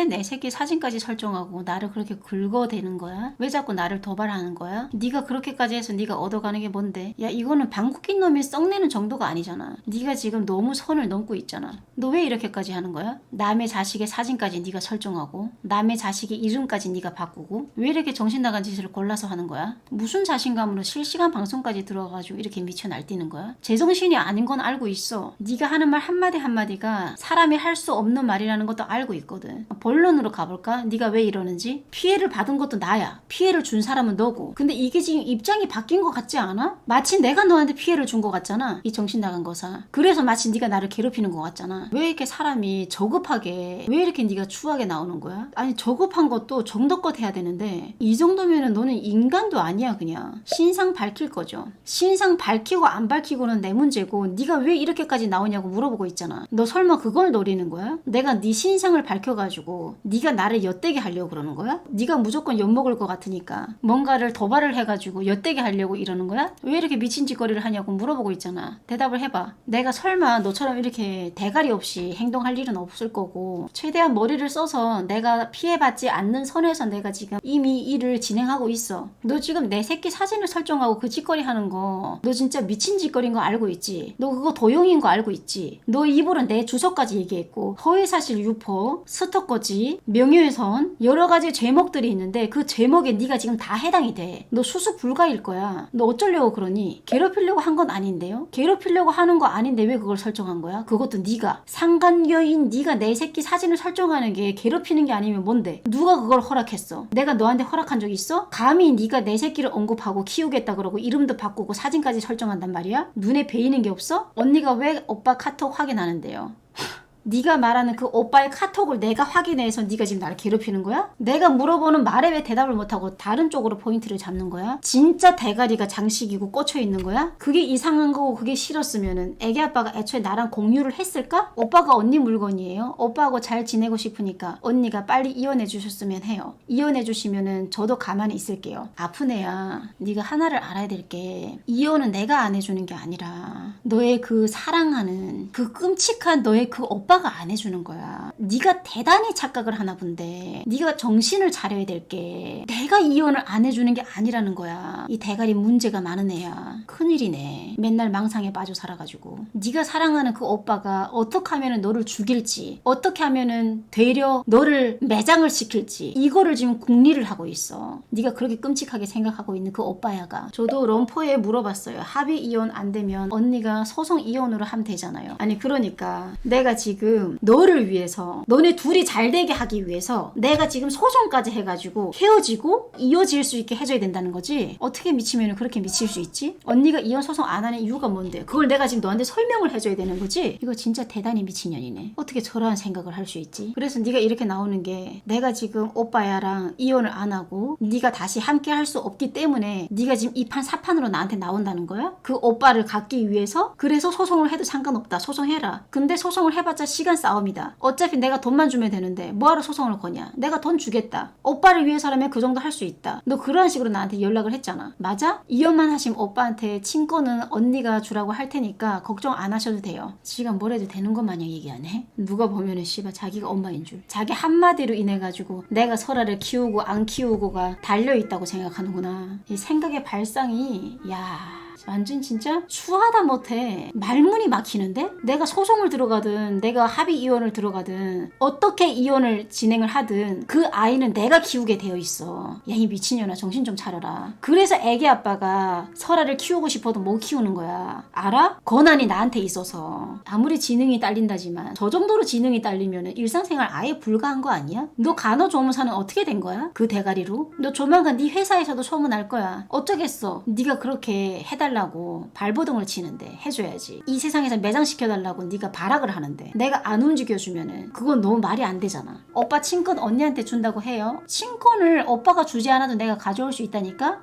왜 내 새끼 사진까지 설정하고 나를 그렇게 긁어대는 거야? 왜 자꾸 나를 도발하는 거야? 네가 그렇게까지 해서 네가 얻어가는 게 뭔데? 야 이거는 방귀 낀 놈이 썩내는 정도가 아니잖아. 네가 지금 너무 선을 넘고 있잖아. 너 왜 이렇게까지 하는 거야? 남의 자식의 사진까지 네가 설정하고 남의 자식의 이름까지 네가 바꾸고 왜 이렇게 정신 나간 짓을 골라서 하는 거야? 무슨 자신감으로 실시간 방송까지 들어가가지고 이렇게 미쳐 날뛰는 거야? 제정신이 아닌 건 알고 있어. 네가 하는 말 한마디 한마디가 사람이 할 수 없는 말이라는 것도 알고 있거든. 본론으로 가볼까? 네가 왜 이러는지? 피해를 받은 것도 나야. 피해를 준 사람은 너고. 근데 이게 지금 입장이 바뀐 것 같지 않아? 마치 내가 너한테 피해를 준 것 같잖아. 이 정신 나간 거사. 그래서 마치 네가 나를 괴롭히는 것 같잖아. 왜 이렇게 사람이 저급하게 왜 이렇게 네가 추하게 나오는 거야? 아니 저급한 것도 정도껏 해야 되는데 이 정도면은 너는 인간도 아니야 그냥. 신상 밝힐 거죠. 신상 밝히고 안 밝히고는 내 문제고 네가 왜 이렇게까지 나오냐고 물어보고 있잖아. 너 설마 그걸 노리는 거야? 내가 네 신상을 밝혀가지고 네가 나를 엿대게 하려고 그러는 거야? 네가 무조건 엿먹을 것 같으니까 뭔가를 도발을 해가지고 엿대게 하려고 이러는 거야? 왜 이렇게 미친 짓거리를 하냐고 물어보고 있잖아. 대답을 해봐. 내가 설마 너처럼 이렇게 대가리 없이 행동할 일은 없을 거고 최대한 머리를 써서 내가 피해받지 않는 선에서 내가 지금 이미 일을 진행하고 있어. 너 지금 내 새끼 사진을 설정하고 그 짓거리 하는 거 너 진짜 미친 짓거리인 거 알고 있지? 너 그거 도용인 거 알고 있지? 너 입으로 내 주소까지 얘기했고 허위사실 유포, 스토커지, 명예훼손 여러 가지 제목들이 있는데 그 제목에 네가 지금 다 해당이 돼. 너 수습 불가일 거야. 너 어쩌려고 그러니? 괴롭히려고 한 건 아닌데요? 괴롭히려고 하는 거 아닌데 왜 그걸 설정한 거야? 그것도 네가 상간녀인 네가 내 새끼 사진을 설정하는 게 괴롭히는 게 아니면 뭔데? 누가 그걸 허락했어? 내가 너한테 허락한 적 있어? 감히 네가 내 새끼를 언급하고 키우겠다 그러고 이름도 바꾸고 사진까지 설정한단 말이야? 눈에 베이는 게 없어? 언니가 왜 오빠 카톡 확인하는데요? 네가 말하는 그 오빠의 카톡을 내가 확인해서 네가 지금 나를 괴롭히는 거야? 내가 물어보는 말에 왜 대답을 못하고 다른 쪽으로 포인트를 잡는 거야? 진짜 대가리가 장식이고 꽂혀 있는 거야? 그게 이상한 거고 그게 싫었으면은 애기 아빠가 애초에 나랑 공유를 했을까? 오빠가 언니 물건이에요. 오빠하고 잘 지내고 싶으니까 언니가 빨리 이혼해 주셨으면 해요. 이혼해 주시면은 저도 가만히 있을게요. 아픈 애야. 네가 하나를 알아야 될 게 이혼은 내가 안 해주는 게 아니라 너의 그 사랑하는 그 끔찍한 너의 그 오빠 가 안 해주는 거야. 네가 대단히 착각을 하나 본데 네가 정신을 차려야 될 게 내가 이혼을 안 해주는 게 아니라는 거야. 이 대가리 문제가 많은 애야. 큰일이네. 맨날 망상에 빠져 살아가지고 네가 사랑하는 그 오빠가 어떻게 하면은 너를 죽일지 어떻게 하면은 되려 너를 매장을 시킬지 이거를 지금 궁리를 하고 있어. 네가 그렇게 끔찍하게 생각하고 있는 그 오빠야가 저도 럼포에 물어봤어요. 합의 이혼 안 되면 언니가 소송 이혼으로 하면 되잖아요. 아니 그러니까 내가 지금 너를 위해서 너네 둘이 잘 되게 하기 위해서 내가 지금 소송까지 해가지고 헤어지고 이어질 수 있게 해줘야 된다는 거지. 어떻게 미치면 그렇게 미칠 수 있지? 언니가 이혼 소송 안 하는 이유가 뭔데? 그걸 내가 지금 너한테 설명을 해줘야 되는 거지? 이거 진짜 대단히 미친년이네. 어떻게 저러한 생각을 할 수 있지? 그래서 네가 이렇게 나오는 게 내가 지금 오빠야랑 이혼을 안 하고 네가 다시 함께 할 수 없기 때문에 네가 지금 이판 사판으로 나한테 나온다는 거야? 그 오빠를 갖기 위해서? 그래서 소송을 해도 상관없다. 소송해라. 근데 소송을 해봤자 시간 싸움이다. 어차피 내가 돈만 주면 되는데 뭐하러 소송을 거냐? 내가 돈 주겠다. 오빠를 위해서라면 그 정도 할 수 있다. 너 그런 식으로 나한테 연락을 했잖아. 맞아? 이혼만 하시면 오빠한테 친권은 언니가 주라고 할 테니까 걱정 안 하셔도 돼요. 지가 뭘 해도 되는 것 마냥 얘기 안 해? 누가 보면은 씨발 자기가 엄마인 줄. 자기 한마디로 인해 가지고 내가 설아를 키우고 안 키우고가 달려 있다고 생각하는구나. 이 생각의 발상이 야. 완전 진짜 추하다 못해 말문이 막히는데 내가 소송을 들어가든 내가 합의 이혼을 들어가든 어떻게 이혼을 진행을 하든 그 아이는 내가 키우게 되어 있어 야 이 미친년아 정신 좀 차려라 그래서 애기 아빠가 설아를 키우고 싶어도 못 키우는 거야 알아? 권한이 나한테 있어서 아무리 지능이 딸린다지만 저 정도로 지능이 딸리면 일상생활 아예 불가한 거 아니야? 너 간호조무사는 어떻게 된 거야? 그 대가리로? 너 조만간 네 회사에서도 소문날 거야 어쩌겠어 네가 그렇게 해달라 고 발버둥을 치는데 해줘야지. 이 세상에서 매장시켜달라고 네가 발악을 하는데 내가 안 움직여주면은 그건 너무 말이 안 되잖아. 오빠 친권 언니한테 준다고 해요? 친권을 오빠가 주지 않아도 내가 가져올 수 있다니까?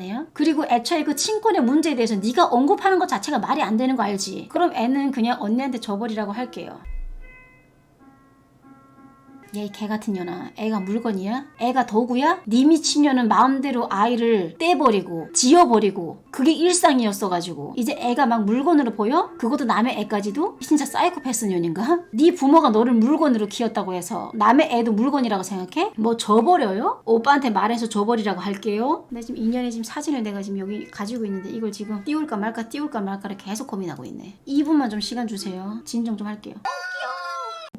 애야 그리고 애초에 그 친권의 문제에 대해서 네가 언급하는 것 자체가 말이 안 되는 거 알지? 그럼 애는 그냥 언니한테 줘버리라고 할게요 야이 개 같은 년아 애가 물건이야? 애가 도구야? 네 미친 년은 마음대로 아이를 떼버리고 지워버리고 그게 일상이었어가지고 이제 애가 막 물건으로 보여? 그것도 남의 애까지도? 진짜 사이코패스 년인가? 네 부모가 너를 물건으로 키웠다고 해서 남의 애도 물건이라고 생각해? 뭐 줘버려요? 오빠한테 말해서 줘버리라고 할게요 나 지금 인연의 지금 사진을 내가 지금 여기 가지고 있는데 이걸 지금 띄울까 말까 띄울까 말까를 계속 고민하고 있네 2분만 좀 시간 주세요 진정 좀 할게요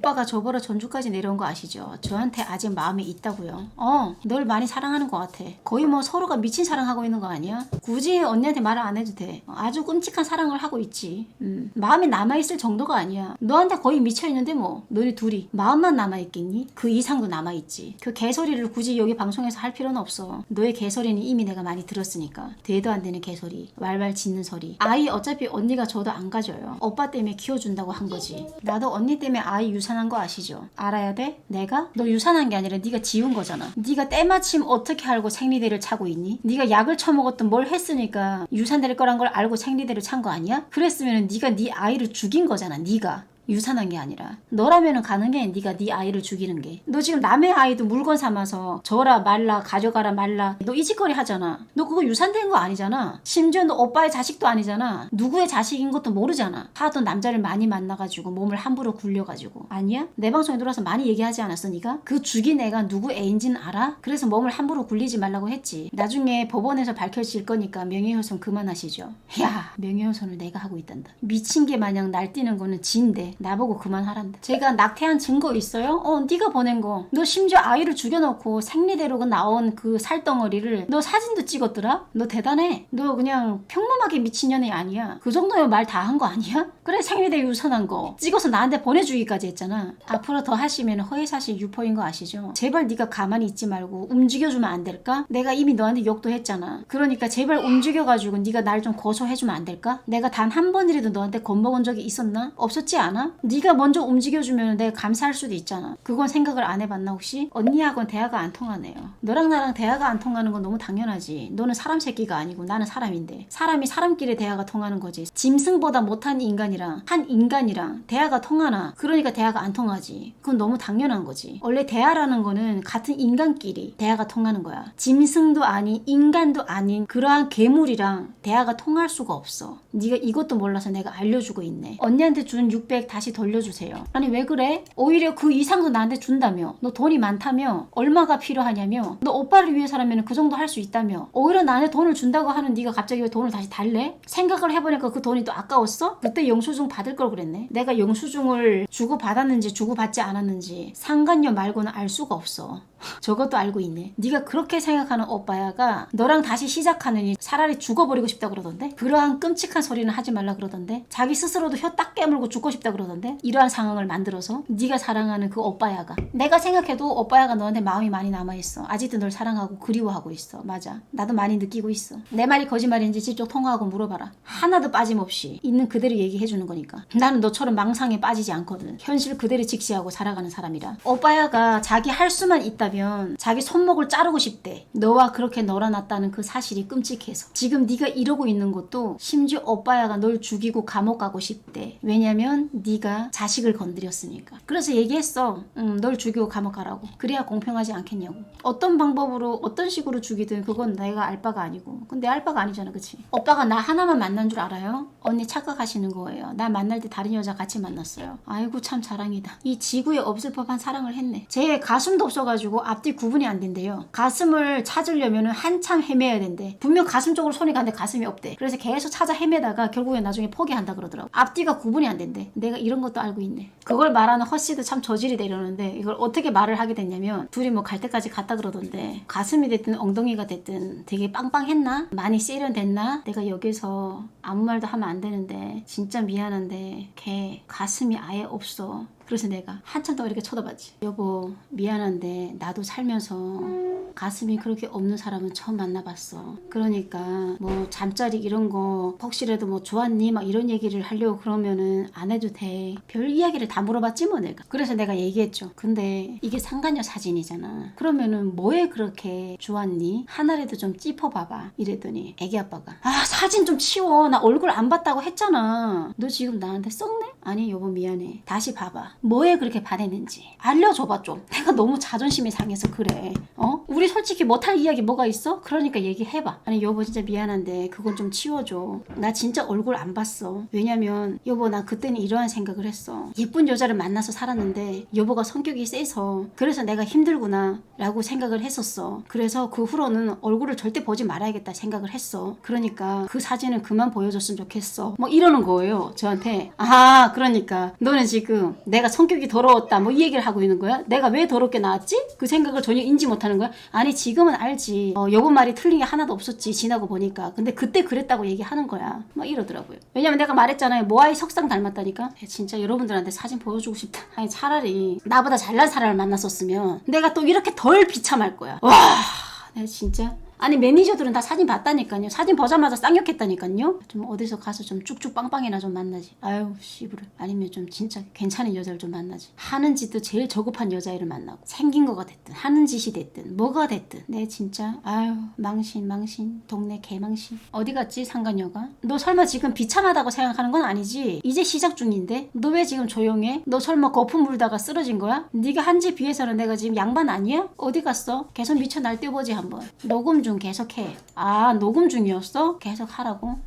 오빠가 저보러 전주까지 내려온 거 아시죠? 저한테 아직 마음이 있다고요. 어, 널 많이 사랑하는 것 같아. 거의 뭐 서로가 미친 사랑하고 있는 거 아니야? 굳이 언니한테 말을 안 해도 돼. 아주 끔찍한 사랑을 하고 있지. 음, 마음이 남아있을 정도가 아니야. 너한테 거의 미쳐있는데 뭐. 너희 둘이 마음만 남아있겠니? 그 이상도 남아있지. 그 개소리를 굳이 여기 방송에서 할 필요는 없어. 너의 개소리는 이미 내가 많이 들었으니까. 대도 안 되는 개소리. 왈왈 짖는 소리. 아이 어차피 언니가 저도 안 가져요. 오빠 때문에 키워준다고 한 거지. 나도 언니 때문에 아이 유산 한 거 아시죠? 알아야 돼? 내가? 너 유산한 게 아니라 네가 지운 거잖아. 네가 때마침 어떻게 알고 생리대를 차고 있니? 네가 약을 처먹었든 뭘 했으니까 유산될 거란 걸 알고 생리대를 찬 거 아니야? 그랬으면 네가 네 아이를 죽인 거잖아. 네가. 유산한 게 아니라. 너라면은 가능해 네가 네 아이를 죽이는 게. 너 지금 남의 아이도 물건 삼아서 줘라 말라 가져가라 말라. 너 이 짓거리 하잖아. 너 그거 유산된 거 아니잖아. 심지어 너 오빠의 자식도 아니잖아. 누구의 자식인 것도 모르잖아. 하도 남자를 많이 만나가지고 몸을 함부로 굴려가지고. 아니야? 내 방송에 들어와서 많이 얘기하지 않았어 네가? 그 죽인 애가 누구 애인지는 알아? 그래서 몸을 함부로 굴리지 말라고 했지. 나중에 법원에서 밝혀질 거니까 명예훼손 그만하시죠. 야 명예훼손을 내가 하고 있단다. 미친 게 마냥 날뛰는 거는 진데 나보고 그만하란다. 제가 낙태한 증거 있어요? 어, 네가 보낸 거. 너 심지어 아이를 죽여놓고 생리대로 나온 그 살덩어리를 너 사진도 찍었더라? 너 대단해. 너 그냥 평범하게 미친년이 아니야. 그 정도면 말 다 한 거 아니야? 그래 생리대 유선한 거 찍어서 나한테 보내주기까지 했잖아. 앞으로 더 하시면 허위사실 유포인 거 아시죠? 제발 네가 가만히 있지 말고 움직여주면 안 될까? 내가 이미 너한테 욕도 했잖아. 그러니까 제발 움직여가지고 네가 날 좀 고소해주면 안 될까? 내가 단 한 번이라도 너한테 겁먹은 적이 있었나? 없었지 않아? 네가 먼저 움직여주면 내가 감사할 수도 있잖아. 그건 생각을 안 해봤나 혹시? 언니하고는 대화가 안 통하네요. 너랑 나랑 대화가 안 통하는 건 너무 당연하지. 너는 사람 새끼가 아니고 나는 사람인데 사람이 사람끼리 대화가 통하는 거지. 짐승보다 못한 인간이랑 한 인간이랑 대화가 통하나? 그러니까 대화가 안 통하지. 그건 너무 당연한 거지. 원래 대화라는 거는 같은 인간끼리 대화가 통하는 거야. 짐승도 아닌 인간도 아닌 그러한 괴물이랑 대화가 통할 수가 없어. 네가 이것도 몰라서 내가 알려주고 있네. 언니한테 준 600 다시 돌려주세요. 아니 왜 그래? 오히려 그 이상도 나한테 준다며. 너 돈이 많다며. 얼마가 필요하냐며. 너 오빠를 위해서라면 그 정도 할 수 있다며. 오히려 나한테 돈을 준다고 하는 네가 갑자기 왜 돈을 다시 달래? 생각을 해보니까 그 돈이 또 아까웠어? 그때 영수증 받을 걸 그랬네. 내가 영수증을 주고 받았는지 주고 받지 않았는지 상관녀 말고는 알 수가 없어. 저것도 알고 있네. 네가 그렇게 생각하는 오빠야가 너랑 다시 시작하느니 차라리 죽어버리고 싶다 그러던데? 그러한 끔찍한 소리는 하지 말라 그러던데? 자기 스스로도 혀 딱 깨물고 죽고 싶다 그러던데? 이러한 상황을 만들어서 네가 사랑하는 그 오빠야가 내가 생각해도 오빠야가 너한테 마음이 많이 남아 있어. 아직도 널 사랑하고 그리워하고 있어. 맞아. 나도 많이 느끼고 있어. 내 말이 거짓말인지 직접 통화하고 물어봐라. 하나도 빠짐없이 있는 그대로 얘기해 주는 거니까. 나는 너처럼 망상에 빠지지 않거든. 현실 그대로 직시하고 살아가는 사람이라. 오빠야가 자기 할 수만 있다 면 자기 손목을 자르고 싶대. 너와 그렇게 놀아놨다는 그 사실이 끔찍해서. 지금 네가 이러고 있는 것도 심지어 오빠야가 널 죽이고 감옥 가고 싶대. 왜냐면 네가 자식을 건드렸으니까. 그래서 얘기했어. 응, 널 죽이고 감옥 가라고. 그래야 공평하지 않겠냐고. 어떤 방법으로 어떤 식으로 죽이든 그건 내가 알 바가 아니고. 근데 알 바가 아니잖아, 그치? 오빠가 나 하나만 만난 줄 알아요? 언니 착각하시는 거예요. 나 만날 때 다른 여자 같이 만났어요. 아이고 참 자랑이다. 이 지구에 없을 법한 사랑을 했네. 제 가슴도 없어가지고 앞뒤 구분이 안 된대요. 가슴을 찾으려면 한참 헤매야 된대. 분명 가슴 쪽으로 손이 가는데 가슴이 없대. 그래서 계속 찾아 헤매다가 결국에 나중에 포기한다 그러더라고. 앞뒤가 구분이 안 된대. 내가 이런 것도 알고 있네. 그걸 말하는 허씨도 참 저질이 되려는데 이걸 어떻게 말을 하게 됐냐면 둘이 뭐 갈 때까지 갔다 그러던데 가슴이 됐든 엉덩이가 됐든 되게 빵빵했나? 많이 세련됐나? 내가 여기서 아무 말도 하면 안 되는데 진짜 미안한데 걔 가슴이 아예 없어. 그래서 내가 한참 더 이렇게 쳐다봤지. 여보, 미안한데 나도 살면서 가슴이 그렇게 없는 사람은 처음 만나봤어. 그러니까 뭐 잠자리 이런 거 혹시라도 뭐 좋았니? 막 이런 얘기를 하려고 그러면은 안 해도 돼. 별 이야기를 다 물어봤지 뭐 내가. 그래서 내가 얘기했죠. 근데 이게 상간녀 사진이잖아. 그러면은 뭐에 그렇게 좋았니? 하나라도 좀 찝어봐봐. 이랬더니 애기 아빠가 아 사진 좀 치워. 나 얼굴 안 봤다고 했잖아. 너 지금 나한테 썩네? 아니 여보 미안해. 다시 봐봐. 뭐에 그렇게 반했는지. 알려줘봐 좀. 내가 너무 자존심이 상해서 그래. 어? 우리 솔직히 못할 이야기 뭐가 있어? 그러니까 얘기해봐. 아니 여보 진짜 미안한데 그건 좀 치워줘. 나 진짜 얼굴 안 봤어. 왜냐면 여보 나 그때는 이러한 생각을 했어. 예쁜 여자를 만나서 살았는데 여보가 성격이 세서 그래서 내가 힘들구나 라고 생각을 했었어. 그래서 그 후로는 얼굴을 절대 보지 말아야겠다 생각을 했어. 그러니까 그 사진을 그만 보여줬으면 좋겠어. 뭐 이러는 거예요 저한테. 아 그러니까 너는 지금 내가 성격이 더러웠다 뭐 이 얘기를 하고 있는 거야? 내가 왜 더럽게 나왔지? 그 생각을 전혀 인지 못하는 거야? 아니 지금은 알지. 어, 여보 말이 틀린 게 하나도 없었지 지나고 보니까. 근데 그때 그랬다고 얘기하는 거야. 막 이러더라고요. 왜냐면 내가 말했잖아요. 모아이 석상 닮았다니까? 야, 진짜 여러분들한테 사진 보여주고 싶다. 아니 차라리 나보다 잘난 사람을 만났었으면 내가 또 이렇게 덜 비참할 거야. 와 내가 진짜 아니 매니저들은 다 사진 봤다니까요. 사진 보자마자 쌍욕했다니까요. 좀 어디서 가서 좀 쭉쭉 빵빵이나 좀 만나지. 아유 씨부를. 아니면 좀 진짜 괜찮은 여자를 좀 만나지. 하는 짓도 제일 저급한 여자애를 만나고 생긴 거가 됐든 하는 짓이 됐든 뭐가 됐든 내 진짜 아유 망신 망신 동네 개망신 어디 갔지 상관녀가? 너 설마 지금 비참하다고 생각하는 건 아니지? 이제 시작 중인데 너 왜 지금 조용해? 너 설마 거품 물다가 쓰러진 거야? 네가 한지 비해서는 내가 지금 양반 아니야? 어디 갔어? 계속 미쳐 날뛰어보지 한번. 녹음 중 계속해. 아 녹음 중이었어? 계속 하라고?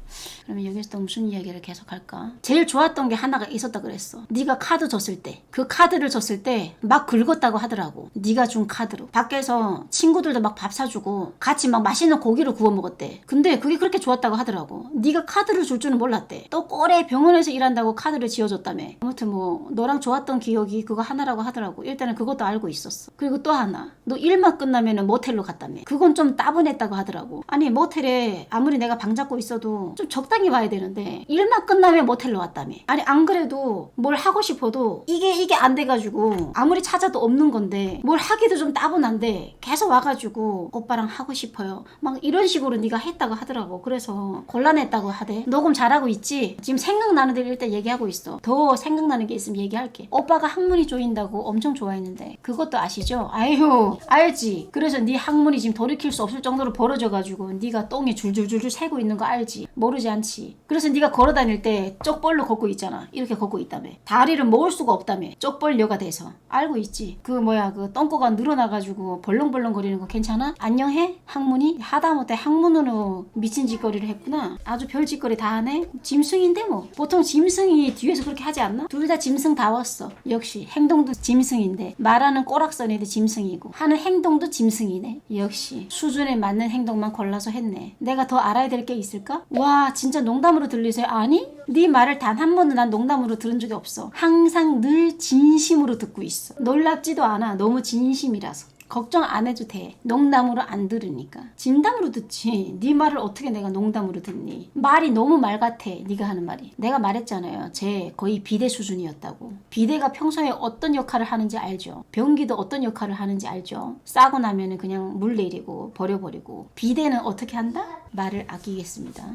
그러면 여기서 또 무슨 이야기를 계속 할까? 제일 좋았던 게 하나가 있었다 그랬어. 네가 카드 줬을 때, 그 카드를 줬을 때 막 긁었다고 하더라고. 네가 준 카드로. 밖에서 친구들도 막 밥 사주고 같이 막 맛있는 고기를 구워 먹었대. 근데 그게 그렇게 좋았다고 하더라고. 네가 카드를 줄 줄은 몰랐대. 또 꼴에 병원에서 일한다고 카드를 지어줬다며. 아무튼 뭐 너랑 좋았던 기억이 그거 하나라고 하더라고. 일단은 그것도 알고 있었어. 그리고 또 하나. 너 일만 끝나면은 모텔로 갔다며. 그건 좀 따분했다고 하더라고. 아니 모텔에 아무리 내가 방 잡고 있어도 좀 적당히 와야 되는데 일만 끝나면 모텔로 왔다며. 아니 안 그래도 뭘 하고 싶어도 이게 이게 안 돼가지고 아무리 찾아도 없는 건데 뭘 하기도 좀 따분한데 계속 와가지고 오빠랑 하고 싶어요. 막 이런 식으로 네가 했다고 하더라고. 그래서 곤란했다고 하대. 녹음 잘하고 있지? 지금 생각나는 데를 일단 얘기하고 있어. 더 생각나는 게 있으면 얘기할게. 오빠가 학문이 조인다고 엄청 좋아했는데 그것도 아시죠? 아유 알지. 그래서 네 학문이 지금 돌이킬 수 없을 정도로 벌어져가지고 네가 똥이 줄줄줄줄 새고 있는 거 알지? 모르지 않지. 그래서 네가 걸어다닐 때 쪽벌로 걷고 있잖아. 이렇게 걷고 있다며. 다리를 모을 수가 없다며. 쪽벌녀가 돼서. 알고 있지. 그 뭐야 그 똥꼬가 늘어나가지고 벌렁벌렁 거리는 거 괜찮아? 안녕해? 학문이? 하다못해 학문으로 미친 짓거리를 했구나. 아주 별 짓거리 다 하네. 짐승인데 뭐. 보통 짐승이 뒤에서 그렇게 하지 않나? 둘 다 짐승다웠어. 역시 행동도 짐승인데 말하는 꼬락서니도 짐승이고 하는 행동도 짐승이네. 역시 수준에 맞는 행동만 골라서 했네. 내가 더 알아야 될 게 있을까? 와 진짜 농담으로 들리세요? 아니? 네 말을 단 한 번도 난 농담으로 들은 적이 없어. 항상 늘 진심으로 듣고 있어. 놀랍지도 않아. 너무 진심이라서. 걱정 안 해도 돼. 농담으로 안 들으니까. 진담으로 듣지. 네 말을 어떻게 내가 농담으로 듣니? 말이 너무 말 같아. 네가 하는 말이. 내가 말했잖아요. 쟤 거의 비대 수준이었다고. 비대가 평소에 어떤 역할을 하는지 알죠. 변기도 어떤 역할을 하는지 알죠. 싸고 나면은 그냥 물 내리고 버려버리고. 비대는 어떻게 한다? 말을 아끼겠습니다.